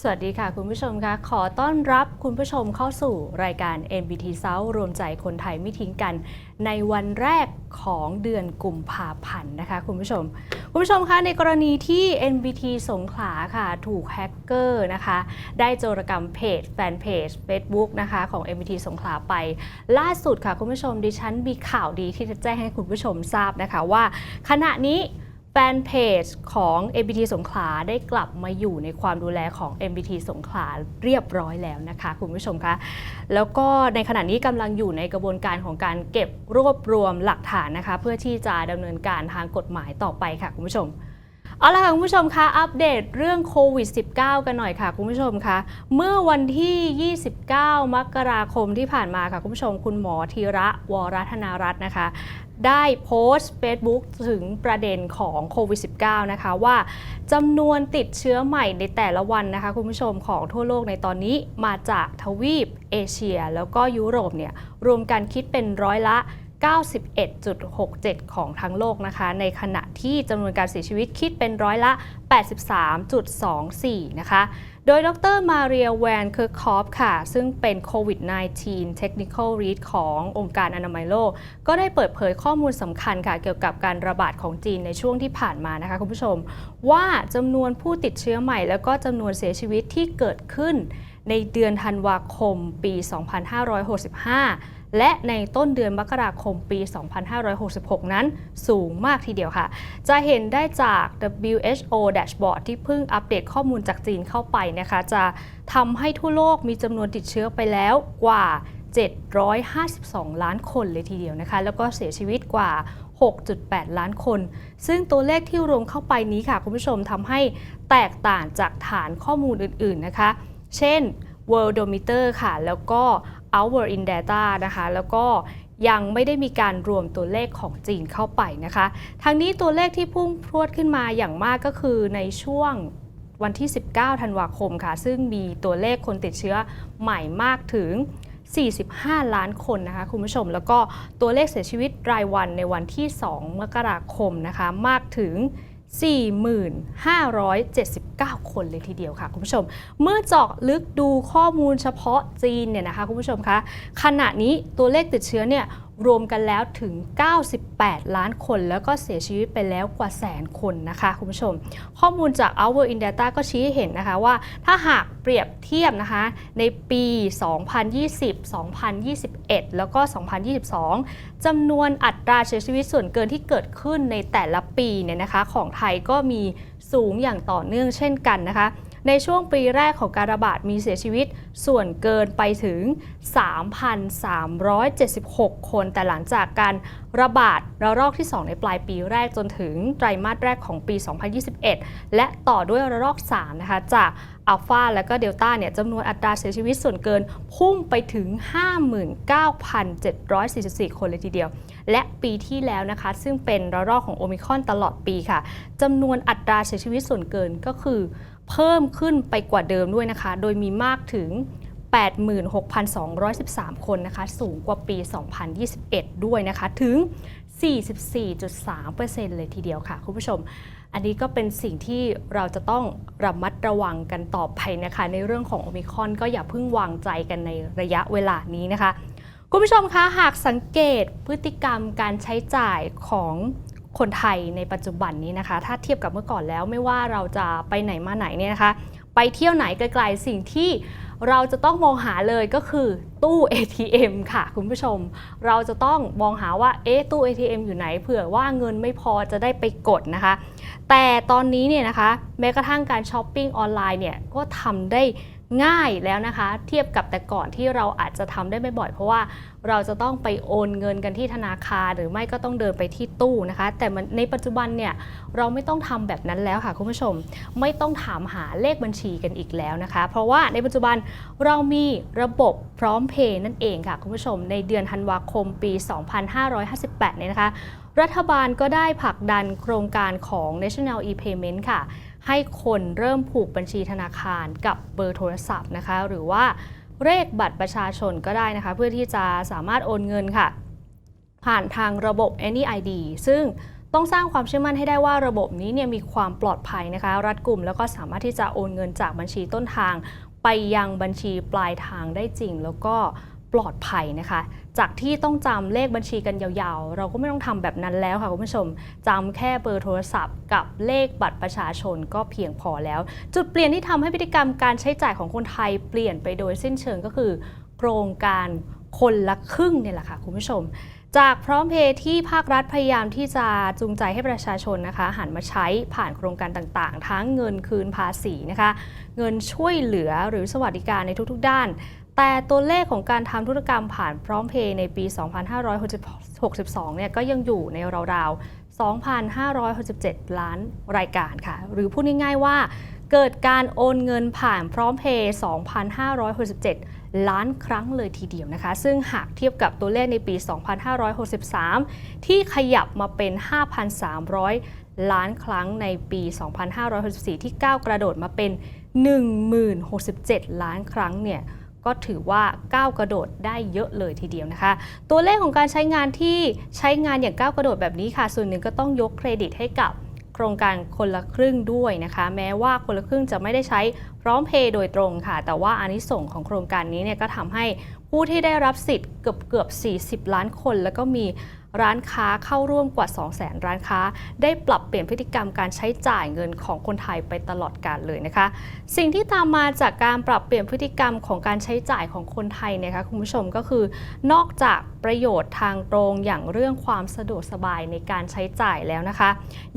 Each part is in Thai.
สวัสดีค่ะ คุณผู้ชมคะขอต้อนรับคุณผู้ชมเข้าสู่รายการ NBT South รวมใจคนไทยไม่ทิ้งกัน ในวันแรกของเดือนกุมภาพันธ์นะคะ คุณผู้ชม คุณผู้ชมคะในกรณีที่ NBT สงขลาค่ะ ถูกแฮกเกอร์นะคะ ได้โจรกรรมเพจแฟนเพจ Facebook นะคะของ NBT สงขลาไป ล่าสุดค่ะ คุณผู้ชมดิฉันมีข่าวดีที่จะแจ้งให้คุณผู้ชมทราบนะคะว่า ขณะนี้ แฟนเพจของ MBT สงขลาได้กลับมาอยู่ในความดูแลของ MBT สงขลาเรียบร้อยแล้วนะคะ คุณผู้ชมคะแล้วก็ในขณะนี้กำลังอยู่ในกระบวนการของการเก็บรวบรวมหลักฐานนะคะ เพื่อที่จะดำเนินการทางกฎหมายต่อไปค่ะคุณผู้ชมเอาละค่ะคุณผู้ชมคะอัปเดตเรื่องโควิด -19 กันหน่อยค่ะคุณผู้ชมคะเมื่อวันที่ 29 มกราคมที่ผ่านมาค่ะคุณผู้ชม คุณหมอธีระวรัธนารัตน์นะคะ ได้โพสต์ Facebook ถึงประเด็นของโควิด -19 นะคะ ว่าจำนวนติดเชื้อใหม่ในแต่ละวันนะคะ คุณผู้ชมของทั่วโลกในตอนนี้มาจากทวีปเอเชีย แล้วก็ยุโรปเนี่ยรวมกันคิดเป็นร้อยละ 91.67 ของทั้งโลกนะคะ ในขณะที่จำนวนการเสียชีวิตคิดเป็นร้อยละ 83.24 นะคะ โดยดรมาเรียแวนเคิร์คอฟค่ะ ซึ่งเป็นโควิด -19 Technical Lead ขององค์การอนามัยโลก ก็ได้เปิดเผยข้อมูลสำคัญค่ะ เกี่ยวกับการระบาดของจีนในช่วงที่ผ่านมานะคะคุณผู้ชม ว่าจำนวนผู้ติดเชื้อใหม่ แล้วก็จำนวนเสียชีวิตที่เกิดขึ้นในเดือนธันวาคมปี 2565 และในต้นเดือนมกราคมปี 2566 นั้นสูงมากทีเดียวค่ะ จะเห็นได้จาก WHO Dashboard ที่เพิ่งอัปเดตข้อมูลจากจีนเข้าไปนะคะ จะทำให้ทั่วโลกมีจำนวนติดเชื้อไปแล้วกว่า 752 ล้านคนเลยทีเดียวนะคะ แล้วก็เสียชีวิตกว่า 6.8 ล้านคน ซึ่งตัวเลขที่รวมเข้าไปนี้ค่ะ คุณผู้ชมทำให้แตกต่างจากฐานข้อมูลอื่น ๆ นะคะ เช่น Worldometer ค่ะ แล้วก็ Our in Data นะคะแล้วก็ยังไม่ได้มีการรวมตัวเลขของจีนเข้าไปนะคะทางนี้ตัวเลขที่พุ่งพรวดขึ้นมาอย่างมากก็คือในช่วงวันที่ 19 ธันวาคมค่ะ ซึ่งมีตัวเลขคนติดเชื้อใหม่มากถึง 45 ล้านคนนะคะคุณผู้ชม แล้วก็ตัวเลขเสียชีวิตรายวันในวันที่ 2 มกราคมนะคะ มากถึง 4,579 คนเลยทีเดียวค่ะคุณผู้ชม เมื่อเจาะลึกดูข้อมูลเฉพาะจีนเนี่ยนะคะคุณผู้ชมคะขณะนี้ตัวเลขติดเชื้อเนี่ยรวมกันแล้วถึง 98 ล้านคน แล้วก็เสียชีวิตไปแล้วกว่าแสนคนนะคะคุณผู้ชม ข้อมูลจาก Our in Data ก็ชี้ให้เห็นนะคะว่าถ้าหากเปรียบเทียบนะคะในปี 2020 2021 แล้วก็ 2022 จำนวนอัตราเสียชีวิตส่วนเกินที่เกิดขึ้นในแต่ละปีเนี่ยนะคะของไทยก็มีสูงอย่างต่อเนื่องเช่นกันนะคะ ในช่วงปีแรกของการระบาดมีเสียชีวิตส่วนเกินไปถึง 3,376 คน แต่หลังจากการระบาดระลอกที่ 2 ในปลายปีแรกจนถึงไตรมาสแรกของปี 2021 และต่อด้วยระลอก 3 นะคะจากอัลฟาและก็เดลต้าเนี่ยจำนวนอัตราเสียชีวิตส่วนเกินพุ่งไปถึง 59,744 คนเลยทีเดียว และปีที่แล้วนะคะ ซึ่งเป็นระลอกของโอมิคอนตลอดปีค่ะจำนวนอัตราเสียชีวิตส่วนเกินก็คือ เพิ่มขึ้นไปกว่าเดิมด้วยนะคะ โดยมีมากถึง 86,213 คนนะคะ สูงกว่าปี 2021 ด้วยนะคะ ถึง 44.3%เลยทีเดียวค่ะ คุณผู้ชม อันนี้ก็เป็นสิ่งที่เราจะต้องระมัดระวังกันต่อไปนะคะ ในเรื่องของโอมิคอนก็อย่าเพิ่งวางใจกันในระยะเวลานี้นะคะ คุณผู้ชมคะ หากสังเกตพฤติกรรมการใช้จ่ายของ คนไทยในปัจจุบันนี้นะคะ ถ้าเทียบกับเมื่อก่อนแล้วไม่ว่าเราจะไปไหนมาไหนเนี่ยนะคะ ไปเที่ยวไหนไกลๆสิ่งที่เราจะต้องมองหาเลยก็คือตู้ ATM ค่ะ คุณผู้ชม เราจะต้องมองหาว่าเอ๊ะตู้ ATM อยู่ไหนเผื่อว่าเงินไม่พอจะได้ไปกดนะคะ แต่ตอนนี้เนี่ยนะคะ แม้กระทั่งการช้อปปิ้งออนไลน์เนี่ยก็ทำได้ ง่ายแล้วนะคะ เทียบกับแต่ก่อนที่เราอาจจะทำได้ไม่บ่อยเพราะว่าเราจะต้องไปโอนเงินกันที่ธนาคารหรือไม่ก็ต้องเดินไปที่ตู้นะคะ แต่ในปัจจุบันเนี่ยเราไม่ต้องทำแบบนั้นแล้วค่ะคุณผู้ชม ไม่ต้องถามหาเลขบัญชีกันอีกแล้วนะคะ เพราะว่าในปัจจุบันเรามีระบบพร้อมเพย์นั่นเองค่ะคุณผู้ชม ในเดือนธันวาคมปี 2558เนี่ยนะคะ รัฐบาลก็ได้ผลักดันโครงการของ National e-payment ค่ะ ให้คนเริ่มผูกบัญชีธนาคารกับเบอร์โทรศัพท์นะคะ หรือว่าเลขบัตรประชาชนก็ได้นะคะ เพื่อที่จะสามารถโอนเงินค่ะ ผ่านทางระบบ Any ID ซึ่งต้องสร้างความเชื่อมั่นให้ได้ว่าระบบนี้เนี่ยมีความปลอดภัยนะคะ รัดกุมแล้วก็สามารถที่จะโอนเงินจากบัญชีต้นทาง ไปยังบัญชีปลายทางได้จริง แล้วก็ ปลอดภัยนะคะ จากที่ต้องจำเลขบัญชีกันยาวๆ เราก็ไม่ต้องทำแบบนั้นแล้วค่ะคุณผู้ชมจำแค่เบอร์โทรศัพท์ กับเลขบัตรประชาชนก็เพียงพอแล้ว จุดเปลี่ยนที่ทำให้พฤติกรรมการใช้จ่ายของคนไทยเปลี่ยนไปโดยสิ้นเชิงก็คือ โครงการคนละครึ่งเนี่ยแหละค่ะคุณผู้ชม จากพร้อมเพย์ที่ภาครัฐพยายามที่จะจูงใจให้ประชาชนนะคะ หันมาใช้ผ่านโครงการต่างๆ ทั้งเงินคืนภาษีนะคะ เงินช่วยเหลือหรือสวัสดิการในทุกๆด้าน แต่ตัวเลขของการทำธุรกรรมผ่านพร้อมเพย์ในปี 2562 เนี่ยก็ยังอยู่ในราวๆ 2,567 ล้านรายการค่ะ หรือพูดง่ายๆว่าเกิดการโอนเงินผ่านพร้อมเพย์2,567 ล้านครั้งเลยทีเดียวนะคะ ซึ่งหากเทียบกับตัวเลขในปี 2,563 ที่ขยับมาเป็น 5,300 ล้านครั้งในปี 2,564 ที่ก้าวกระโดดมาเป็น 1,067 ล้านครั้งเนี่ย ก็ถือว่าก้าวกระโดดได้เยอะเลยทีเดียวนะคะ ตัวเลขของการใช้งานที่ใช้งานอย่างก้าวกระโดดแบบนี้ค่ะ ส่วนหนึ่งก็ต้องยกเครดิตให้กับโครงการคนละครึ่งด้วยนะคะ แม้ว่าคนละครึ่งจะไม่ได้ใช้พร้อมเพย์โดยตรงค่ะ แต่ว่าอานิสงส์ของโครงการนี้เนี่ยก็ทำให้ผู้ที่ได้รับสิทธิ์เกือบเกือบ 40 ล้านคน แล้วก็มี ร้านค้าเข้าร่วมกว่า 200,000 ร้านค้า ได้ปรับเปลี่ยนพฤติกรรมการใช้จ่ายเงินของคนไทยไปตลอดกาลเลยนะคะ สิ่งที่ตามมาจากการปรับเปลี่ยนพฤติกรรมของการใช้จ่ายของคนไทยเนยคะคุณผู้ชมก็คือ นอกจากประโยชน์ทางตรงอย่างเรื่องความสะดวกสบายในการใช้จ่ายแล้วนะคะ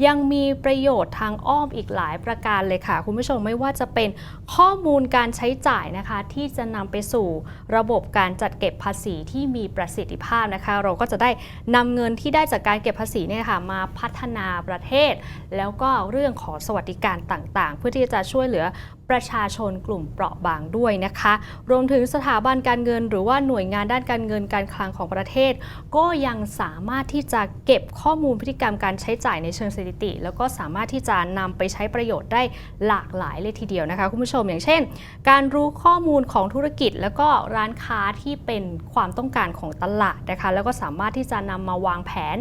ยังมีประโยชน์ทางอ้อมอีกหลายประการเลยค่ะ คุณผู้ชมไม่ว่าจะเป็นข้อมูลการใช้จ่ายนะคะ ที่จะนำไปสู่ระบบการจัดเก็บภาษีที่มีประสิทธิภาพนะคะ เราก็จะได้นำเงินที่ได้จากการเก็บภาษีเนี่ยค่ะมาพัฒนาประเทศ แล้วก็เรื่องของสวัสดิการต่างๆ เพื่อที่จะช่วยเหลือประชาชนกลุ่มเปราะบางด้วยนะคะ รวมถึงสถาบันการเงิน หรือว่าหน่วยงานด้านการเงินการคลังของประเทศ ก็ยังสามารถที่จะเก็บข้อมูลพฤติกรรมการใช้จ่ายในเชิงสถิติ แล้วก็สามารถที่จะนำไปใช้ประโยชน์ได้หลากหลายเลยทีเดียวนะคะคุณผู้ชมอย่างเช่น การรู้ข้อมูลของธุรกิจ แล้วก็ร้านค้าที่เป็นความต้องการของตลาดนะคะแล้วก็สามารถที่จะนำมาวางแผน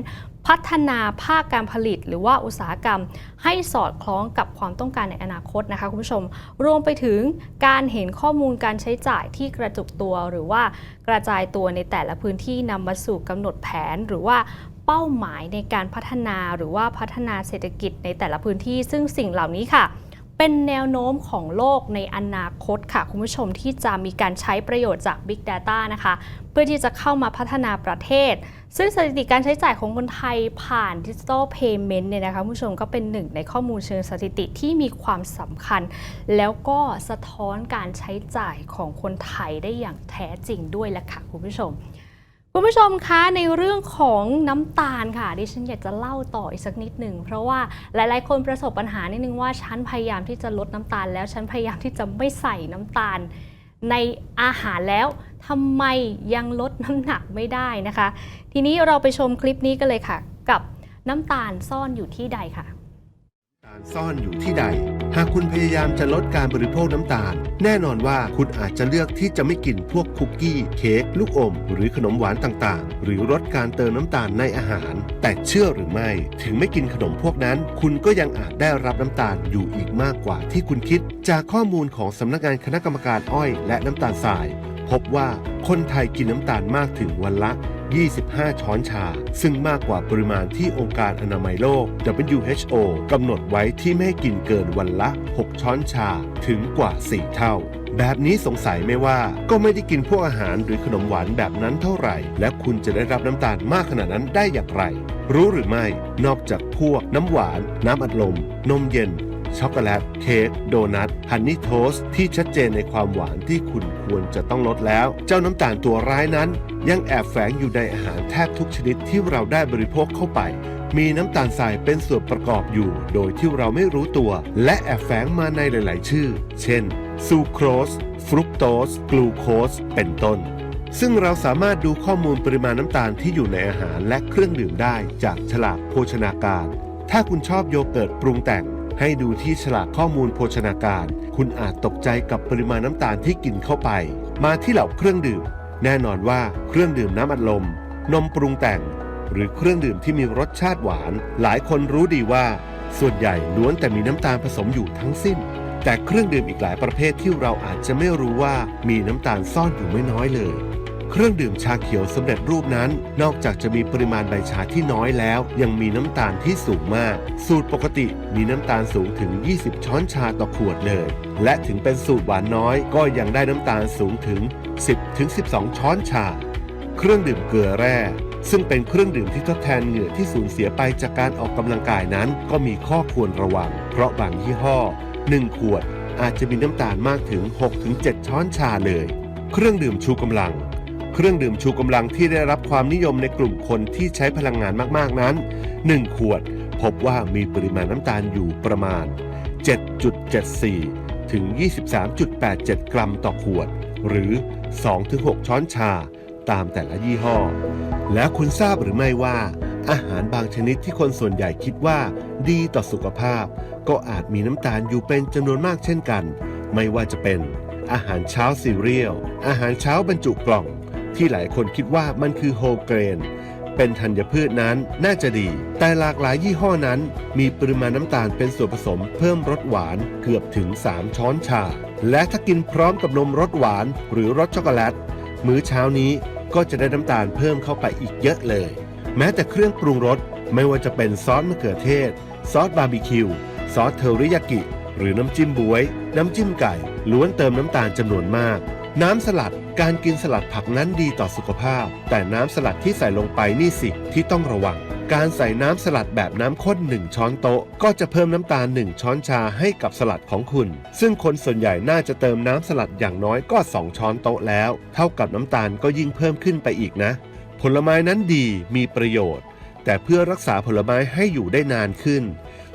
พัฒนาภาคการผลิต หรือว่าอุตสาหกรรม ให้สอดคล้องกับความต้องการในอนาคตนะคะคุณผู้ชม รวมไปถึงการเห็นข้อมูลการใช้จ่ายที่กระจุกตัว หรือว่ากระจายตัวในแต่ละพื้นที่นำมาสู่กำหนดแผนหรือว่าเป้าหมายในการพัฒนาหรือว่าพัฒนาเศรษฐกิจในแต่ละพื้นที่ ซึ่งสิ่งเหล่านี้ค่ะ เป็นแนวโน้มของโลกในอนาคตค่ะ คุณผู้ชมที่จะมีการใช้ประโยชน์จาก Big Data นะคะ เพื่อที่จะเข้ามาพัฒนาประเทศ ซึ่งสถิติการใช้จ่ายของคนไทยผ่านดิจิทัลเพย์เมนต์เนี่ยนะคะคุณผู้ชมก็เป็นหนึ่งในข้อมูลเชิงสถิติที่มีความสำคัญ แล้วก็สะท้อนการใช้จ่ายของคนไทยได้อย่างแท้จริงด้วยละค่ะคุณผู้ชม คุณผู้ชมคะในเรื่องของน้ำตาลค่ะดิฉันอยากจะเล่าต่ออีกสักนิดหนึ่งเพราะว่าหลายๆ คนประสบปัญหานิดนึงว่าฉันพยายามที่จะลดน้ำตาล แล้วฉันพยายามที่จะไม่ใส่น้ำตาล ในอาหารแล้วทำไมยังลดน้ำหนักไม่ได้นะคะ ทีนี้เราไปชมคลิปนี้กันเลยค่ะ กับน้ำตาลซ่อนอยู่ที่ใดค่ะ ซ่อนอยู่ที่ใด หากคุณพยายามจะลดการบริโภคน้ำตาล แน่นอนว่าคุณอาจจะเลือกที่จะไม่กินพวกคุกกี้ เค้กลูกอม หรือขนมหวานต่างๆ หรือลดการเติมน้ำตาลในอาหาร แต่เชื่อหรือไม่ ถึงไม่กินขนมพวกนั้น คุณก็ยังอาจได้รับน้ำตาลอยู่อีกมากกว่าที่คุณคิด จากข้อมูลของสำนักงานคณะกรรมการอ้อยและน้ำตาลทราย พบว่าคนไทยกินน้ำตาลมากถึงวันละ 25 ช้อนชา ซึ่งมากกว่าปริมาณที่องค์การอนามัยโลก WHO กำหนดไว้ที่ไม่ให้กินเกินวันละ 6 ช้อนชาถึงกว่า 4 เท่าแบบนี้สงสัยไหมว่าก็ไม่ได้กินพวกอาหารหรือขนมหวานแบบนั้นเท่าไหร่ และคุณจะได้รับน้ำตาลมากขนาดนั้นได้อย่างไร รู้หรือไม่ นอกจากพวกน้ำหวาน น้ำอัดลม นมเย็น ช็อกโกแลต เค้ก โดนัท ฮันนี่โทสที่ชัดเจนในความหวานที่คุณควรจะต้องลดแล้ว เจ้าน้ำตาลตัวร้ายนั้น ยังแอบแฝงอยู่ในอาหารแทบทุกชนิดที่เราได้บริโภคเข้าไป มีน้ำตาลทรายเป็นส่วนประกอบอยู่ โดยที่เราไม่รู้ตัว และแอบแฝงมาในหลาย ๆ ชื่อ เช่น ซูโครส ฟรุกโตส กลูโคส เป็นต้นซึ่งเราสามารถดูข้อมูลปริมาณน้ำตาลที่อยู่ในอาหารและเครื่องดื่มได้จากฉลากโภชนาการ ถ้าคุณชอบโยเกิร์ตปรุงแต่ง ให้ดูที่ฉลากข้อมูลโภชนาการ คุณอาจตกใจกับปริมาณน้ำตาลที่กินเข้าไป มาที่เหล่าเครื่องดื่ม แน่นอนว่าเครื่องดื่มน้ำอัดลม นมปรุงแต่ง หรือเครื่องดื่มที่มีรสชาติหวาน หลายคนรู้ดีว่า ส่วนใหญ่ล้วนแต่มีน้ำตาลผสมอยู่ทั้งสิ้น แต่เครื่องดื่มอีกหลายประเภทที่เราอาจจะไม่รู้ว่ามีน้ำตาลซ่อนอยู่ไม่น้อยเลย เครื่องดื่มชาเขียวสำเร็จรูปนั้น นอกจากจะมีปริมาณใบชาที่น้อยแล้ว ยังมีน้ำตาลที่สูงมาก สูตรปกติมีน้ำตาลสูงถึง 20 ช้อนชาต่อขวดเลย และถึงเป็นสูตรหวานน้อย ก็ยังได้น้ำตาลสูงถึง 10-12 ช้อนชา เครื่องดื่มเกลือแร่ซึ่งเป็นเครื่องดื่มที่ทดแทนเหงื่อที่สูญเสียไปจากการออกกำลังกายนั้น ก็มีข้อควรระวัง เพราะบางยี่ห้อ 1 ขวดอาจจะมีน้ำตาลมากถึง 6-7 ช้อนชาเลย เครื่องดื่มชูกำลัง เครื่องดื่มชูกำลังที่ได้รับความนิยมในกลุ่มคนที่ใช้พลังงานมากๆนั้น 1 ขวด พบว่ามีปริมาณน้ำตาลอยู่ประมาณ 7.74 ถึง 23.87 กรัมต่อขวด หรือ 2-6 ช้อนชา ตามแต่ละยี่ห้อ แล้วคุณทราบหรือไม่ว่าอาหารบางชนิดที่คนส่วนใหญ่คิดว่าดีต่อสุขภาพ ก็อาจมีน้ำตาลอยู่เป็นจำนวนมากเช่นกัน ไม่ว่าจะเป็น อาหารเช้าซีเรียล อาหารเช้าบรรจุกล่อง ที่หลายคนคิดว่ามันคือโฮเกรน เป็นธัญพืชนั้นน่าจะดี แต่หลากหลายยี่ห้อนั้น มีปริมาณน้ำตาลเป็นส่วนผสมเพิ่มรสหวานเกือบถึง 3 ช้อนชา และถ้ากินพร้อมกับนมรสหวานหรือรสช็อกโกแลต มื้อเช้านี้ก็จะได้น้ำตาลเพิ่มเข้าไปอีกเยอะเลย แม้แต่เครื่องปรุงรสไม่ว่าจะเป็นซอสมะเขือเทศ ซอสบาร์บีคิว ซอสเทอริยากิ หรือน้ำจิ้มบวย น้ำจิ้มไก่ ล้วนเติมน้ำตาลจำนวนมาก น้ำสลัด การกินสลัดผักนั้นดีต่อสุขภาพ แต่น้ำสลัดที่ใส่ลงไปนี่สิที่ต้องระวัง การใส่น้ำสลัดแบบน้ำข้น 1 ช้อนโต๊ะ ก็จะเพิ่มน้ำตาล 1 ช้อนชาให้กับสลัดของคุณ ซึ่งคนส่วนใหญ่น่าจะเติมน้ำสลัดอย่างน้อยก็ 2 ช้อนโต๊ะแล้ว เท่ากับน้ำตาลก็ยิ่งเพิ่มขึ้นไปอีกนะ ผลไม้นั้นดีมีประโยชน์ แต่เพื่อรักษาผลไม้ให้อยู่ได้นานขึ้น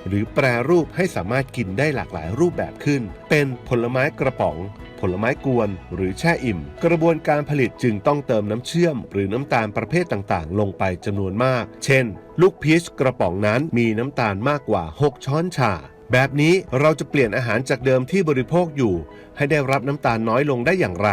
หรือแปรรูปให้สามารถกินได้หลากหลายรูปแบบขึ้น เป็นผลไม้กระป๋อง ผลไม้กวนหรือแช่อิ่ม กระบวนการผลิตจึงต้องเติมน้ำเชื่อม หรือน้ำตาลประเภทต่างๆ ลงไปจำนวนมาก เช่น ลูกพีชกระป๋องนั้นมีน้ำตาลมากกว่า 6 ช้อนชาแบบนี้เราจะเปลี่ยนอาหารจากเดิมที่บริโภคอยู่ ให้ได้รับน้ำตาลน้อยลงได้อย่างไร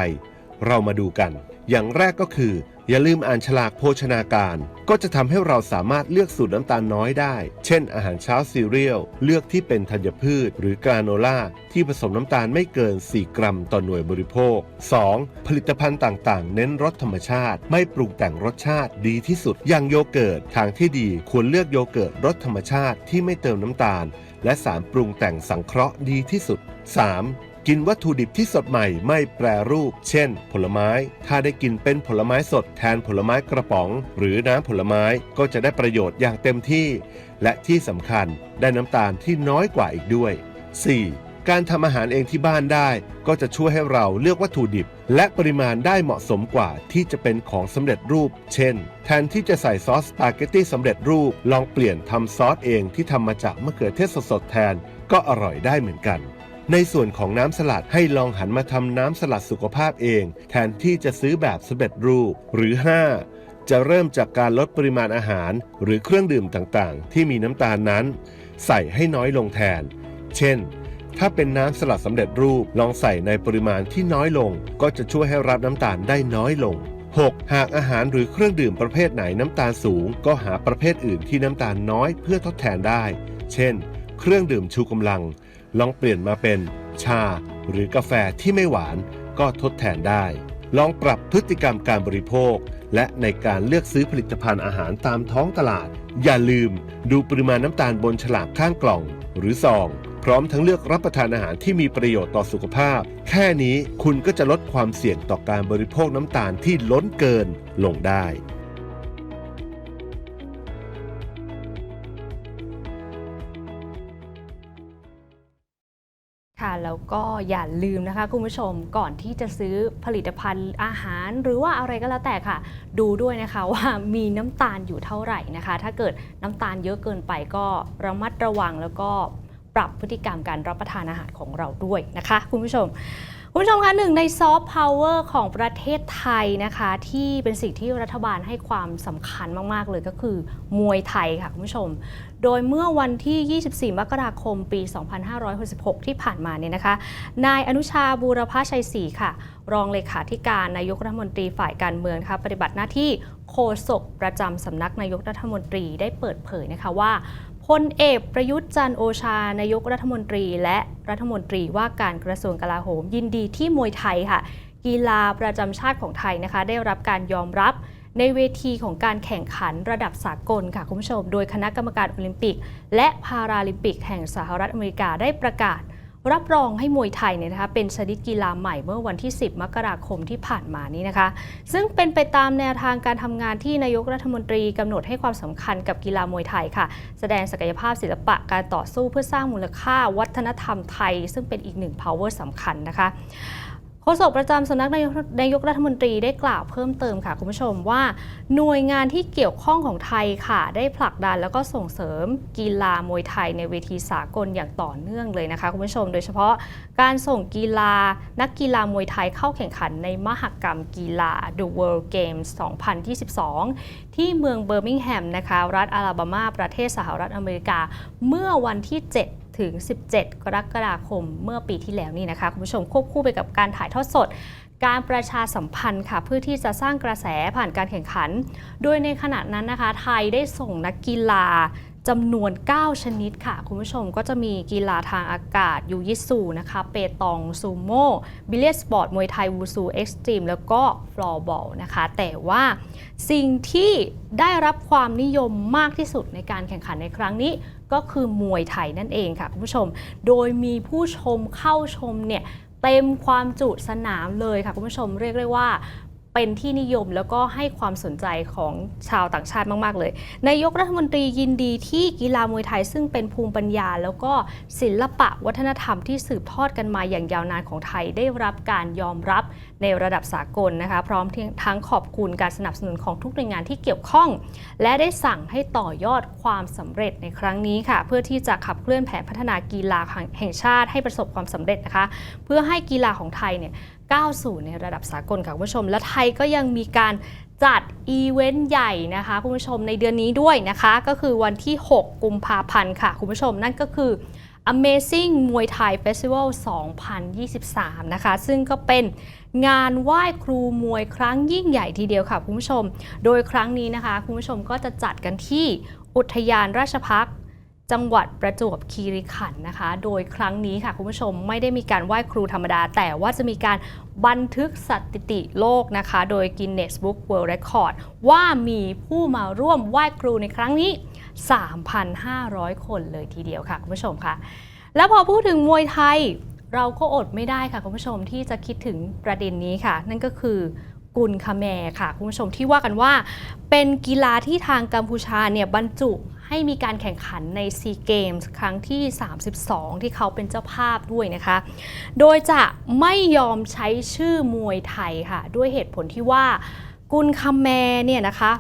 เรามาดูกัน อย่างแรกก็คือ อย่าลืมอ่านฉลากโภชนาการ ก็จะทำให้เราสามารถเลือกสูตรน้ำตาลน้อยได้ เช่น อาหารเช้าซีเรียล เลือกที่เป็นธัญพืช หรือกราโนล่า ที่ผสมน้ำตาลไม่เกิน 4 กรัมต่อหน่วยบริโภค 2. ผลิตภัณฑ์ต่างๆ เน้นรสธรรมชาติ ไม่ปรุงแต่งรสชาติดีที่สุด อย่างโยเกิร์ต ทางที่ดีควรเลือกโยเกิร์ตรสธรรมชาติที่ไม่เติมน้ำตาล และสารปรุงแต่งสังเคราะห์ดีที่สุด 3. กินวัตถุดิบที่สดใหม่ไม่แปรรูป เช่น ผลไม้ ถ้าได้กินเป็นผลไม้สดแทนผลไม้กระป๋อง หรือน้ำผลไม้ก็จะได้ประโยชน์อย่างเต็มที่ และที่สำคัญได้น้ำตาลที่น้อยกว่าอีกด้วย 4. การทำอาหารเองที่บ้านได้ ก็จะช่วยให้เราเลือกวัตถุดิบ และปริมาณได้เหมาะสมกว่าที่จะเป็นของสำเร็จรูป เช่น แทนที่จะใส่ซอสสปาเกตตี้สำเร็จรูป ลองเปลี่ยนทำซอสเองที่ทำมาจากมะเขือเทศสดๆแทน ก็อร่อยได้เหมือนกัน ในส่วนของน้ำสลัดให้ลองหันมาทำน้ำสลัดสุขภาพเอง แทนที่จะซื้อแบบสำเร็จรูป หรือ 5. จะเริ่มจากการลดปริมาณอาหาร หรือเครื่องดื่มต่างๆ ที่มีน้ำตาลนั้น ใส่ให้น้อยลงแทน เช่น ถ้าเป็นน้ำสลัดสำเร็จรูปลองใส่ในปริมาณที่น้อยลง ก็จะช่วยให้รับน้ำตาลได้น้อยลง 6. หากอาหารหรือเครื่องดื่มประเภทไหนน้ำตาลสูง ก็หาประเภทอื่นที่น้ำตาลน้อยเพื่อทดแทนได้ เช่น เครื่องดื่มชูกำลัง ลองเปลี่ยนมาเป็นชาหรือกาแฟที่ไม่หวานก็ทดแทนได้ ลองปรับพฤติกรรมการบริโภค และในการเลือกซื้อผลิตภัณฑ์อาหารตามท้องตลาด อย่าลืมดูปริมาณน้ำตาลบนฉลากข้างกล่อง หรือซอง พร้อมทั้งเลือกรับประทานอาหารที่มีประโยชน์ต่อสุขภาพ แค่นี้คุณก็จะลดความเสี่ยงต่อการบริโภคน้ำตาลที่ล้นเกินลงได้ ก็อย่าลืมนะคะคุณผู้ชมก่อนที่จะซื้อผลิตภัณฑ์อาหาร หรือว่าอะไรก็แล้วแต่ค่ะ ดูด้วยนะคะว่ามีน้ำตาลอยู่เท่าไหร่นะคะ ถ้าเกิดน้ำตาลเยอะเกินไปก็ระมัดระวังแล้วก็ปรับพฤติกรรมการรับประทานอาหารของเราด้วยนะคะ คุณผู้ชม คุณผู้ชมคะหนึ่งในซอฟต์พาวเวอร์ของประเทศไทยนะคะ ที่เป็นสิ่งที่รัฐบาลให้ความสำคัญมาก ๆ เลยก็คือมวยไทยค่ะคุณผู้ชม โดยเมื่อวันที่ 24 มกราคมปี 2566 ที่ผ่านมาเนี่ยนะคะ นายอนุชาบูรพชัยศรีค่ะ รองเลขาธิการนายกรัฐมนตรีฝ่ายการเมืองนะคะปฏิบัติหน้าที่โฆษกประจำสำนักนายกรัฐมนตรีได้เปิดเผยนะคะว่า พลเอกประยุทธ์จันโอชานายกรัฐมนตรี และรัฐมนตรีว่าการกระทรวงกลาโหม ยินดีที่มวยไทยค่ะ กีฬาประจำชาติของไทยนะคะ ได้รับการยอมรับในเวทีของการแข่งขันระดับสากลค่ะคุณผู้ชม โดยคณะกรรมการโอลิมปิก และพาราลิมปิกแห่งสหรัฐอเมริกาได้ประกาศ รับรองให้มวยไทยเนี่ยนะคะเป็นชนิดกีฬาใหม่เมื่อวันที่ 10 มกราคมที่ผ่านมานี้นะคะ ซึ่งเป็นไปตามแนวทางการทำงานที่นายกรัฐมนตรีกำหนดให้ความสำคัญกับกีฬามวยไทยค่ะ แสดงศักยภาพศิลปะการต่อสู้เพื่อสร้างมูลค่าวัฒนธรรมไทย ซึ่งเป็นอีกหนึ่ง power สำคัญนะคะ ฆษกประจำสำนักนายกนายกรัฐมนตรีได้กล่าวเพิ่มเติมค่ะคุณผู้ชมว่า หน่วยงานที่เกี่ยวข้องของไทยค่ะ ได้ผลักดันแล้วก็ส่งเสริมกีฬามวยไทยในเวทีสากลอย่างต่อเนื่องเลยนะคะคุณผู้ชม โดยเฉพาะการส่งกีฬานักกีฬามวยไทยเข้าแข่งขันในมหกรรมกีฬา The World Games 2022 ที่เมืองเบอร์มิงแฮมนะคะรัฐอลาบามาประเทศสหรัฐอเมริกา เมื่อวันที่ 7 ถึง 17 กรกฎาคมเมื่อปีที่แล้วนี่นะคะ คุณผู้ชมควบคู่ไปกับการถ่ายทอดสด การประชาสัมพันธ์ค่ะ เพื่อที่จะสร้างกระแสผ่านการแข่งขัน โดยในขณะนั้นนะคะ ไทยได้ส่งนักกีฬา จำนวน 9 ชนิดค่ะ คุณผู้ชมก็จะมีกีฬาทางอากาศยูยิสูนะคะเปตองซูโม่บิลเลียสปอร์ตมวยไทยวูซูเอ็กซ์ตรีมแล้วก็ฟลอร์บอลนะคะ แต่ว่าสิ่งที่ได้รับความนิยมมากที่สุดในการแข่งขันในครั้งนี้ ก็คือมวยไทยนั่นเองค่ะ คุณผู้ชม โดยมีผู้ชมเข้าชมเนี่ยเต็มความจุสนามเลยค่ะ คุณผู้ชมเรียกได้ว่า เป็นที่นิยมแล้วก็ให้ความสนใจของชาวต่างชาติมาก ๆ เลย นายกรัฐมนตรียินดีที่กีฬามวยไทยซึ่งเป็นภูมิปัญญา แล้วก็ศิลปะวัฒนธรรมที่สืบทอดกันมาอย่างยาวนานของไทยได้รับการยอมรับในระดับสากลนะคะ พร้อมทั้งขอบคุณการสนับสนุนของทุกหน่วยงานที่เกี่ยวข้อง และได้สั่งให้ต่อยอดความสำเร็จในครั้งนี้ค่ะ เพื่อที่จะขับเคลื่อนแผนพัฒนากีฬาแห่งชาติให้ประสบความสำเร็จนะคะ เพื่อให้กีฬาของไทยเนี่ยก้าวสู่ในระดับสากลค่ะคุณผู้ชม และไทยก็ยังมีการจัดอีเวนต์ใหญ่นะคะคุณผู้ชมในเดือนนี้ด้วยนะคะ ก็คือวันที่ 6 กุมภาพันธ์ค่ะ คุณผู้ชมนั่นก็คือ Amazing มวยไทย Festival 2023 นะคะ ซึ่งก็เป็น งานไหว้ครูมวยครั้งยิ่งใหญ่ทีเดียวค่ะคุณผู้ชม โดยครั้งนี้นะคะคุณผู้ชมก็จะจัดกันที่อุทยานราชพักษ์จังหวัดประจวบคีรีขันธ์นะคะ โดยครั้งนี้ค่ะ คุณผู้ชมไม่ได้มีการไหว้ครูธรรมดา แต่ว่าจะมีการบันทึกสถิติโลกนะคะ โดย Guinness Book World Record ว่ามีผู้มาร่วมไหว้ครูในครั้งนี้ 3,500 คนเลยทีเดียวค่ะ คุณผู้ชมค่ะ แล้วพอพูดถึงมวยไทย เราก็อดไม่ได้ค่ะคุณผู้ชมที่จะคิดถึงประเด็นนี้ค่ะ นั่นก็คือกุนคาแมค่ะคุณผู้ชมที่ว่ากันว่า เป็นกีฬาที่ทางกัมพูชาเนี่ยบรรจุให้มีการแข่งขันในซีเกมส์ครั้งที่ 32 ที่เขาเป็นเจ้าภาพด้วยนะคะ โดยจะไม่ยอมใช้ชื่อมวยไทยค่ะ ด้วยเหตุผลที่ว่ากุนคาแมเนี่ยนะคะ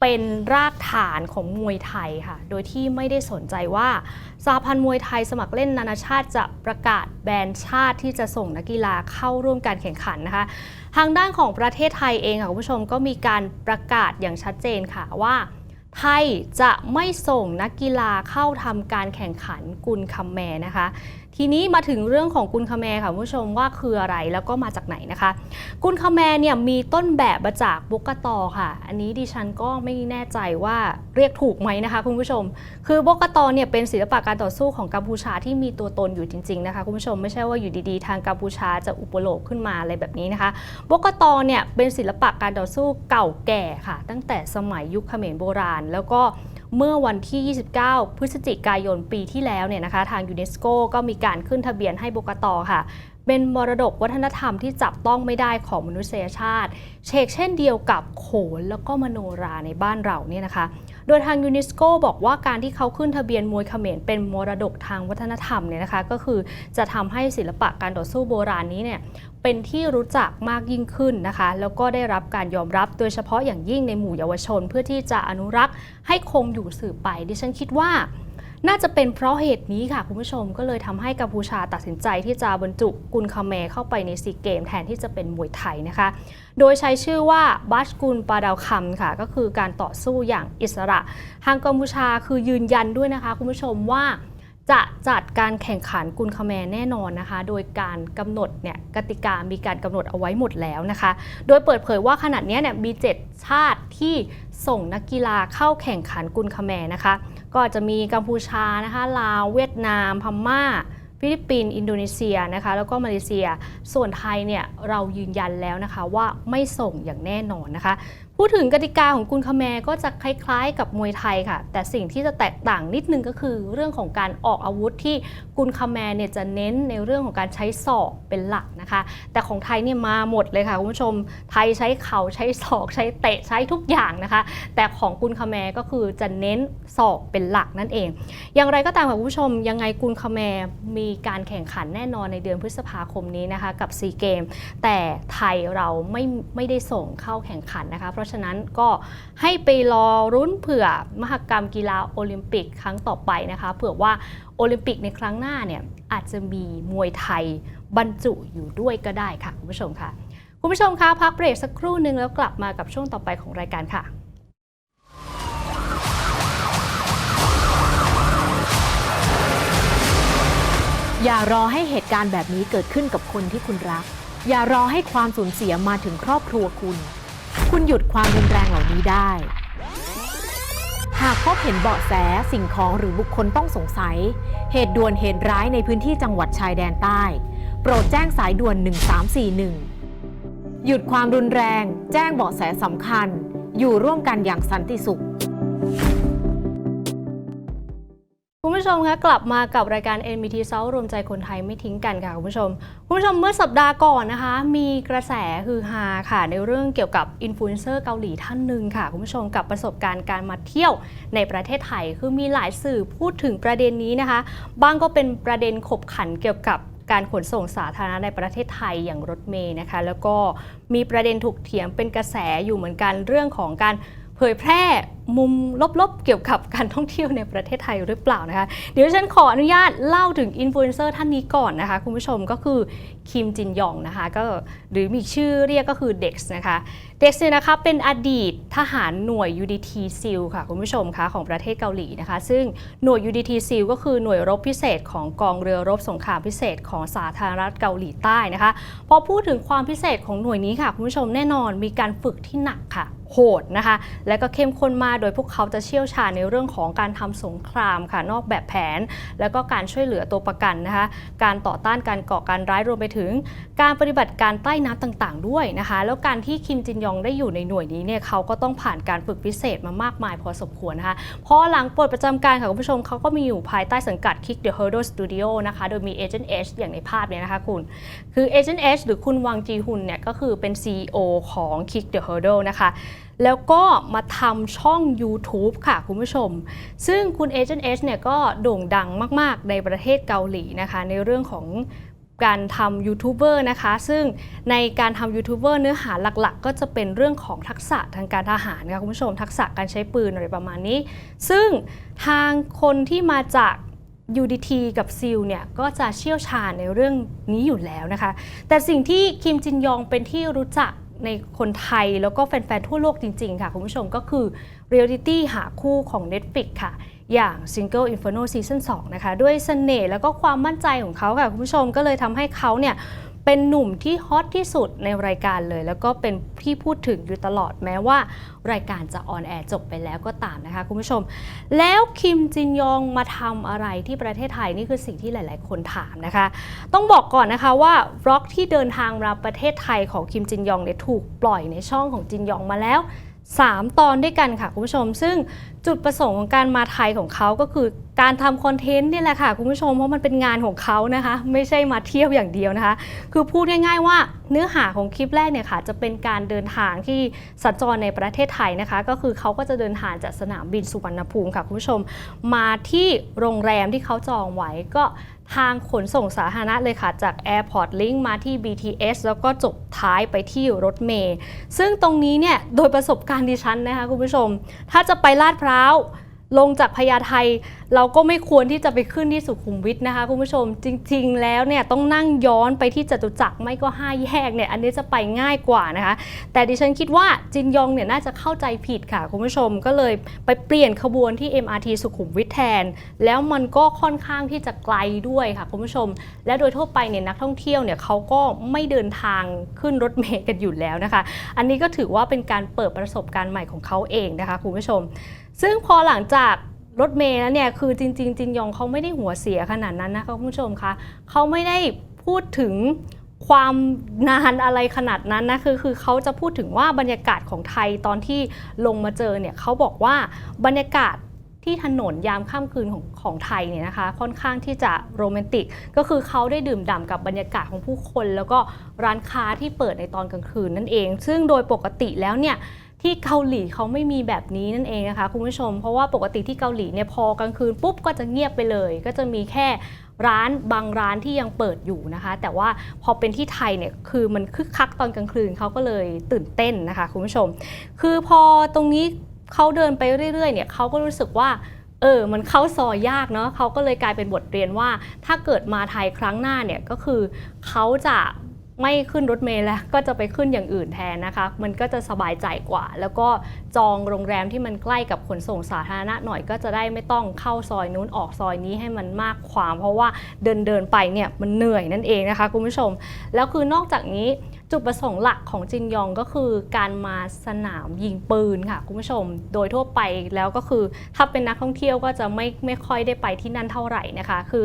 เป็นรากฐานของมวยไทยค่ะ โดยที่ไม่ได้สนใจว่าสหพันธ์มวยไทยสมัครเล่นนานาชาติจะประกาศแบนชาติที่จะส่งนักกีฬาเข้าร่วมการแข่งขันนะคะ ทางด้านของประเทศไทยเองค่ะคุณผู้ชมก็มีการประกาศอย่างชัดเจนค่ะว่า ไทยจะไม่ส่งนักกีฬาเข้าทำการแข่งขันกุนคัมแมนะคะทีนี้มาถึงเรื่องของกุนคาแมค่ะคุณผู้ชมว่าคืออะไรแล้วก็มาจากไหนนะคะ กุนคาแมเนี่ยมีต้นแบบมาจากบุกกะตอค่ะ อันนี้ดิฉันก็ไม่แน่ใจว่าเรียกถูกไหมนะคะคุณผู้ชม คือบุกกะตอเนี่ยเป็นศิลปะการต่อสู้ของกัมพูชาที่มีตัวตนอยู่จริง ๆนะคะคุณผู้ชมไม่ใช่ว่าอยู่ดีๆ ทางกัมพูชาจะอุปโลกขึ้นมาอะไรแบบนี้นะคะบุกกะตอเนี่ยเป็นศิลปะการต่อสู้เก่าแก่ค่ะ ตั้งแต่สมัยยุคเขมรโบราณ แล้วก็ เมื่อวันที่ 29 พฤศจิกายนปีที่แล้วเนี่ยนะคะทางยูเนสโกก็มีการขึ้นทะเบียนให้บุกตอค่ะ เป็นมรดกวัฒนธรรมที่จับต้องไม่ได้ของมนุษยชาติ เชกเช่นเดียวกับโขนแล้วก็มโนราในบ้านเราเนี่ยนะคะ โดยทางยูเนสโกบอกว่าการที่เขาขึ้นทะเบียนมวยเขมรเป็นมรดกทางวัฒนธรรมเนี่ยนะคะ ก็คือจะทำให้ศิลปะการต่อสู้โบราณนี้เนี่ยเป็นที่รู้จักมากยิ่งขึ้นนะคะ แล้วก็ได้รับการยอมรับโดยเฉพาะอย่างยิ่งในหมู่เยาวชน เพื่อที่จะอนุรักษ์ให้คงอยู่สืบไป ดิฉันคิดว่า น่าจะเป็นเพราะเหตุนี้ค่ะคุณผู้ชมก็เลยทำให้กัมพูชาตัดสินใจที่จะบรรจุกุนคาเมเข้าไปในซีเกมแทนที่จะเป็นมวยไทยนะคะ โดยใช้ชื่อว่าบัชกุลปาดาวคำค่ะ ก็คือการต่อสู้อย่างอิสระ ทางกัมพูชาคือยืนยันด้วยนะคะ คุณผู้ชมว่าจะจัดการแข่งขันกุนคาแมแน่นอนนะคะ โดยการกำหนดเนี่ยกติกามีการกำหนดเอาไว้หมดแล้วนะคะ โดยเปิดเผยว่าขนาดนี้เนี่ยมี 7 ชาติที่ส่งนักกีฬาเข้าแข่งขันกุนคาแมนะคะ ก็จะมีกัมพูชานะคะลาวเวียดนาม พม่า ฟิลิปปินส์อินโดนีเซียนะคะแล้วก็มาเลเซีย ส่วนไทยเนี่ยเรายืนยันแล้วนะคะว่าไม่ส่งอย่างแน่นอนนะคะ พูดถึงกติกาของกุนคาแมก็จะคล้ายๆ กับมวยไทยค่ะ แต่สิ่งที่จะแตกต่างนิดนึงก็คือ เรื่องของการออกอาวุธที่กุนคาแมเนี่ยจะเน้นในเรื่องของการใช้ศอกเป็นหลักนะคะ แต่ของไทยเนี่ยมาหมดเลยค่ะคุณผู้ชมไทยใช้เข่าใช้ศอก ใช้เตะใช้ทุกอย่างนะคะ แต่ของกุนคาแมก็คือจะเน้นศอกเป็นหลักนั่นเอง อย่างไรก็ตามค่ะคุณผู้ชมยังไงกุนคาแมมีการแข่งขันแน่นอนในเดือนพฤษภาคมนี้นะคะกับซีเกมแต่ไทยเราไม่ไม่ได้ส่งเข้าแข่งขันนะคะเพราะฉะนั้นก็ให้ไปรอรุ้นเผื่อมหกรรมกีฬาโอลิมปิกครั้งต่อไปนะคะเผื่อว่าโอลิมปิกในครั้งหน้าเนี่ยอาจจะมีมวยไทยบรรจุอยู่ด้วยก็ได้ค่ะคุณผู้ชมค่ะ คุณผู้ชมคะพักเบรกสักครู่หนึ่งแล้วกลับมากับช่วงต่อไปของรายการค่ะอย่ารอให้เหตุการณ์แบบนี้เกิดขึ้นกับคนที่คุณรัก อย่ารอให้ความสูญเสียมาถึงครอบครัวคุณ คุณหยุดความรุนแรงเหล่านี้ได้ หากพบเห็นเบาะแสสิ่งของหรือบุคคลต้องสงสัย เหตุด่วนเหตุร้ายในพื้นที่จังหวัดชายแดนใต้ โปรดแจ้งสายด่วน 1341 หยุดความรุนแรง แจ้งเบาะแสสำคัญ อยู่ร่วมกันอย่างสันติสุข คุณผู้ชมคะกลับมากับรายการ NBT s o u รวมใจคนไทยไม่ทิ้งกันค่ะคุณผู้ชม คุณผู้ชมเมื่อสัปดาห์ก่อนนะคะ มีกระแสฮือฮาค่ะ ในเรื่องเกี่ยวกับอินฟลูเอนเซอร์เกาหลีท่านหนึ่งค่ะ คุณผู้ชมกับประสบการณ์การมาเที่ยวในประเทศไทย คือมีหลายสื่อพูดถึงประเด็นนี้นะคะบางก็เป็นประเด็นขบขันเกี่ยวกับการขนส่งสาธารณะในประเทศไทยอย่างรถเมย์นะคะ แล้วก็มีประเด็นถกเถียงเป็นกระแสอยู่เหมือนกันเรื่องของการเผยแพร่ มุมลบๆ เกี่ยวกับการท่องเที่ยวในประเทศไทยหรือเปล่านะคะ เดี๋ยวฉันขออนุญาตเล่าถึงอินฟลูเอนเซอร์ท่านนี้ก่อนนะคะ คุณผู้ชมก็คือคิมจินยองนะคะก็หรือมีชื่อเรียกก็คือเด็กส์นะคะเด็กส์เนี่ยนะคะเป็นอดีตทหารหน่วย UDT SEAL ค่ะคุณผู้ชมคะของประเทศเกาหลีนะคะ ซึ่งหน่วย UDT SEAL ก็คือหน่วยรบพิเศษของกองเรือรบสงครามพิเศษของสาธารณรัฐเกาหลีใต้นะคะพอพูดถึงความพิเศษของหน่วยนี้ค่ะคุณผู้ชมแน่นอนมีการฝึกที่หนักค่ะโหดนะคะ และก็เข้มข้นมาโดยพวกเขาจะเชี่ยวชาญในเรื่องของการทำสงครามค่ะนอกแบบแผน แล้วก็การช่วยเหลือตัวประกันนะคะ การต่อต้านการก่อการร้ายรวมไปถึง การปฏิบัติการใต้น้ำต่างๆ ด้วยนะคะ แล้วการที่คิมจินยองได้อยู่ในหน่วยนี้เนี่ยเขาก็ต้องผ่านการฝึกพิเศษมามากมายพอสมควรนะคะพอหลังปลดประจำการค่ะคุณผู้ชมเขาก็มีอยู่ภายใต้สังกัด Kick the Hurdle Studio นะคะโดยมี Agent H อย่างในภาพเนี่ยนะคะคุณคือ Agent H หรือคุณวังจีฮุนเนี่ยก็คือเป็น CEO ของ Kick the Hurdle นะคะ แล้วก็มาทำช่อง YouTube ค่ะคุณผู้ชม ซึ่งคุณ Agent H เนี่ยก็โด่งดังมาก ๆ ในประเทศเกาหลีนะคะ ในเรื่องของการทำยูทูบเบอร์นะคะ ซึ่งในการทำยูทูบเบอร์เนื้อหาหลักๆ ก็จะเป็นเรื่องของทักษะทางการทหารนะคะคุณผู้ชม ทักษะการใช้ปืนอะไรประมาณนี้ ซึ่งทางคนที่มาจาก UDT กับซิลเนี่ยก็จะเชี่ยวชาญในเรื่องนี้อยู่แล้วนะคะ แต่สิ่งที่คิมจินยองเป็นที่รู้จัก ในคนไทยแล้วก็แฟน ๆ ทั่วโลกจริง ๆ ค่ะ คุณผู้ชมก็คือเรียลิตี้หาคู่ของ Netflix ค่ะ อย่าง Single Inferno Season 2 นะคะ ด้วยเสน่ห์แล้วก็ความมั่นใจของเขาค่ะ คุณผู้ชมก็เลยทำให้เขาเนี่ย เป็นหนุ่มที่ฮอตที่สุดในรายการเลย แล้วก็เป็นที่พูดถึงอยู่ตลอดแม้ว่ารายการจะออนแอร์จบไปแล้วก็ตามนะคะคุณผู้ชม แล้วคิมจินยองมาทำอะไรที่ประเทศไทยนี่คือสิ่งที่หลาย ๆ คนถามนะคะ ต้องบอกก่อนนะคะว่าบล็อกที่เดินทางมาประเทศไทยของคิมจินยองเนี่ยถูกปล่อยในช่องของจินยองมาแล้ว 3 ตอนด้วยกันค่ะคุณผู้ชม ซึ่งจุดประสงค์ของการมาไทยของเขาก็คือ การทำคอนเทนต์นี่แหละค่ะคุณผู้ชมเพราะมันเป็นงานของเขานะคะ ไม่ใช่มาเที่ยวอย่างเดียวนะคะ คือพูดง่ายๆว่าเนื้อหาของคลิปแรกเนี่ยค่ะจะเป็นการเดินทางที่สัญจรในประเทศไทยนะคะ ก็คือเขาก็จะเดินทางจากสนามบินสุวรรณภูมิค่ะคุณผู้ชม มาที่โรงแรมที่เขาจองไว้ก็ทางขนส่งสาธารณะเลยค่ะ จาก Airport Link มาที่ BTS แล้วก็จบท้ายไปที่รถเมล์ซึ่งตรงนี้เนี่ยโดยประสบการณ์ดิฉันนะคะคุณผู้ชม ถ้าจะไปลาดพร้าวลงจากพญาไท เราก็ไม่ควรที่จะไปขึ้นที่สุขุมวิทนะคะคุณผู้ชมจริง ๆ แล้วเนี่ยต้องนั่งย้อนไปที่จตุจักรไม่ก็ห้าแยกเนี่ยอันนี้จะไปง่ายกว่านะคะ แต่ดิฉันคิดว่าจินยองเนี่ยน่าจะเข้าใจผิดค่ะคุณผู้ชมก็เลยไปเปลี่ยนขบวนที่ MRT สุขุมวิทแทน แล้วมันก็ค่อนข้างที่จะไกลด้วยค่ะคุณผู้ชม และโดยทั่วไปเนี่ยนักท่องเที่ยวเนี่ยเขาก็ไม่เดินทางขึ้นรถเมล์กันอยู่แล้วนะคะ อันนี้ก็ถือว่าเป็นการเปิดประสบการณ์ใหม่ของเขาเองนะคะคุณผู้ชม ซึ่งพอหลังจาก รถเมล์แล้วเนี่ยคือจริงๆจินยองเขาไม่ได้หัวเสียขนาดนั้นนะคะคุณผู้ชมคะเขาไม่ได้พูดถึงความนานอะไรขนาดนั้นนะคือคือเขาจะพูดถึงว่าบรรยากาศของไทยตอนที่ลงมาเจอเนี่ยเขาบอกว่าบรรยากาศที่ถนนยามค่ำคืนของของไทยเนี่ยนะคะ ค่อนข้างที่จะโรแมนติก ก็คือเขาได้ดื่มด่ำกับบรรยากาศของผู้คน แล้วก็ร้านค้าที่เปิดในตอนกลางคืนนั่นเอง ซึ่งโดยปกติแล้วเนี่ย ที่เกาหลีเขาไม่มีแบบนี้นั่นเองนะคะคุณผู้ชม เพราะว่าปกติที่เกาหลีเนี่ยพอกลางคืนปุ๊บก็จะเงียบไปเลย ก็จะมีแค่ร้านบางร้านที่ยังเปิดอยู่นะคะ แต่ว่าพอเป็นที่ไทยเนี่ยคือมันคึกคักตอนกลางคืนเขาก็เลยตื่นเต้นนะคะคุณผู้ชม คือพอตรงนี้เขาเดินไปเรื่อยๆเนี่ยเขาก็รู้สึกว่าเออ มันเข้าซอยยากเนาะเขาก็เลยกลายเป็นบทเรียนว่า ถ้าเกิดมาไทยครั้งหน้าเนี่ยก็คือเขาจะ ไม่ขึ้นรถเมล์แล้วก็จะไปขึ้นอย่างอื่นแทนนะคะ มันก็จะสบายใจกว่า แล้วก็จองโรงแรมที่มันใกล้กับขนส่งสาธารณะหน่อยก็จะได้ไม่ต้องเข้าซอยนู้นออกซอยนี้ให้มันมากความ เพราะว่าเดินเดินไปเนี่ยมันเหนื่อยนั่นเองนะคะคุณผู้ชม แล้วคือนอกจากนี้จุดประสงค์หลักของจินยองก็คือการมาสนามยิงปืนค่ะคุณผู้ชม โดยทั่วไปแล้วก็คือถ้าเป็นนักท่องเที่ยวก็จะไม่ไม่ค่อยได้ไปที่นั่นเท่าไหร่นะคะ คือ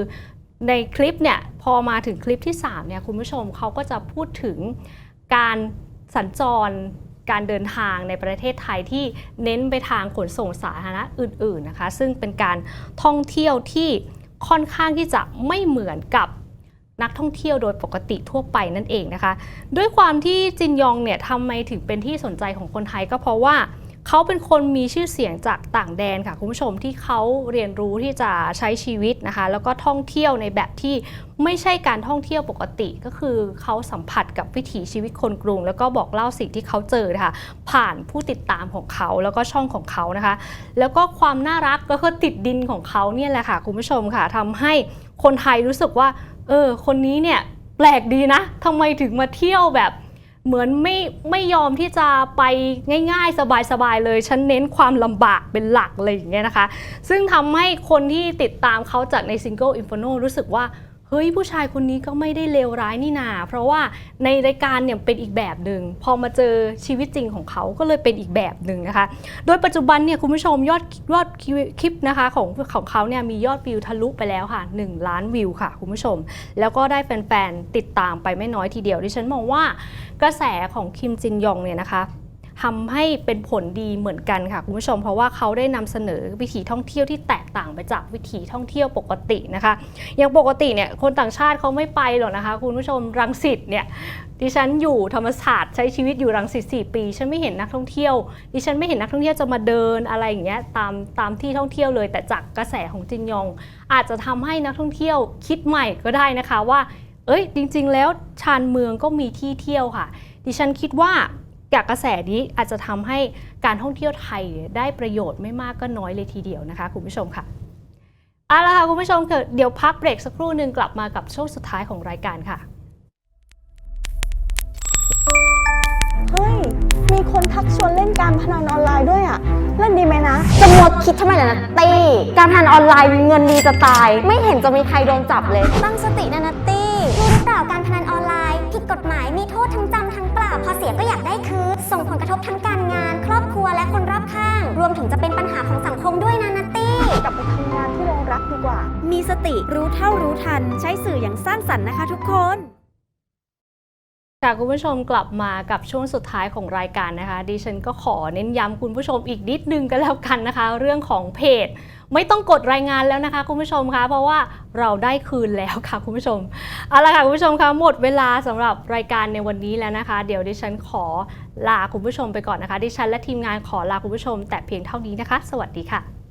ในคลิปเนี่ยพอมาถึงคลิปที่3เนี่ยคุณผู้ชมเขาก็จะพูดถึงการสัญจรการเดินทางในประเทศไทยที่เน้นไปทางขนส่งสาธารณะอื่นๆนะคะซึ่งเป็นการท่องเที่ยวที่ค่อนข้างที่จะไม่เหมือนกับนักท่องเที่ยวโดยปกติทั่วไปนั่นเองนะคะ ด้วยความที่จินยองเนี่ยทำไมถึงเป็นที่สนใจของคนไทยก็เพราะว่า เขาเป็นคนมีชื่อเสียงจากต่างแดนค่ะคุณผู้ชมที่เขาเรียนรู้ที่จะใช้ชีวิตนะคะ แล้วก็ท่องเที่ยวในแบบที่ไม่ใช่การท่องเที่ยวปกติก็คือเขาสัมผัสกับวิถีชีวิตคนกรุง แล้วก็บอกเล่าสิ่งที่เขาเจอนะคะผ่านผู้ติดตามของเขาแล้วก็ช่องของเขานะคะ แล้วก็ความน่ารักก็คือติดดินของเขาเนี่ยแหละค่ะคุณผู้ชมค่ะทำให้คนไทยรู้สึกว่าเออคนนี้เนี่ยแปลกดีนะทำไมถึงมาเที่ยวแบบ เหมือนไม่ไม่ยอมที่จะไปง่าย ๆ สบายๆเลย ฉันเน้นความลำบากเป็นหลักอะไรอย่างเงี้ยนะคะ ซึ่งทำให้คนที่ติดตามเขาจากในซิงเกิล Inferno รู้สึกว่า เฮ้ยผู้ชายคนนี้ก็ไม่ได้เลวร้ายนี่นาเพราะว่าในรายการเนี่ยเป็นอีกแบบหนึ่งพอมาเจอชีวิตจริงของเขาก็เลยเป็นอีกแบบหนึ่งนะคะ โดยปัจจุบันเนี่ยคุณผู้ชมยอดยอดคลิปนะคะของของเขาเนี่ยมียอดวิวทะลุไปแล้วค่ะ 1 ล้านวิวค่ะคุณผู้ชม แล้วก็ได้แฟนๆติดตามไปไม่น้อยทีเดียวดิฉันมองว่ากระแสของคิมจินยองเนี่ยนะคะ ทำให้เป็นผลดีเหมือนกันค่ะคุณผู้ชม เพราะว่าเขาได้นำเสนอวิถีท่องเที่ยวที่แตกต่างไปจากวิถีท่องเที่ยวปกตินะคะอย่างปกติเนี่ยคนต่างชาติเขาไม่ไปหรอกนะคะคุณผู้ชมรังสิตเนี่ยดิฉันอยู่ธรรมศาสตร์ใช้ชีวิตอยู่รังสิต4ปี ฉันไม่เห็นนักท่องเที่ยว ดิฉันไม่เห็นนักท่องเที่ยวจะมาเดินอะไรอย่างเงี้ยตามตามที่ท่องเที่ยวเลย แต่จากกระแสของจินยอง อาจจะทำให้นักท่องเที่ยวคิดใหม่ก็ได้นะคะว่า เอ้ยจริง ๆ แล้วชานเมืองก็มีที่เที่ยวค่ะ ดิฉันคิดว่า จากกระแสนี้อาจจะทำให้การท่องเที่ยวไทยได้ประโยชน์ไม่มากก็น้อยเลยทีเดียวนะคะ คุณผู้ชมค่ะเอาละค่ะคุณผู้ชมค่ะเดี๋ยวพักเบรกสักครู่หนึ่งกลับมากับช่วงสุดท้ายของรายการค่ะเฮ้ยมีคนทักชวนเล่นการพนันออนไลน์ด้วยอะเล่นดีไหมนะจะมัวคิดทำไมล่ะนัตตี้การพนันออนไลน์เงินดีจะตาย ไม่เห็นจะมีใครโดนจับเลยตั้งสตินะนัตตี้รู้หรือเปล่าการพนันออนไลน์ผิดกฎหมายมีโทษทั้งจำทั้งปรับพอเสียก็อยากได้คืนส่งผลกระทบทั้งการงาน ครอบครัวและคนรอบข้าง รวมถึงจะเป็นปัญหาของสังคมด้วยนะนัตตี้กลับไปทำงานที่โรงรักดีกว่า มีสติรู้เท่ารู้ทัน ใช้สื่ออย่างสร้างสรรค์นะคะทุกคน ค่ะคุณผู้ชมกลับมากับช่วงสุดท้ายของรายการนะคะ ดิฉันก็ขอเน้นย้ำคุณผู้ชมอีกนิดนึงก็แล้วกันนะคะ เรื่องของเพจ ไม่ต้องกดรายงานแล้วนะคะ คุณผู้ชมคะเพราะว่าเราได้คืนแล้วค่ะคุณผู้ชมเอาละค่ะคุณผู้ชมคะหมดเวลาสำหรับรายการในวันนี้แล้วนะคะ เดี๋ยวดิฉันขอลาคุณผู้ชมไปก่อนนะคะ ดิฉันและทีมงานขอลาคุณผู้ชม แต่เพียงเท่านี้นะคะ สวัสดีค่ะ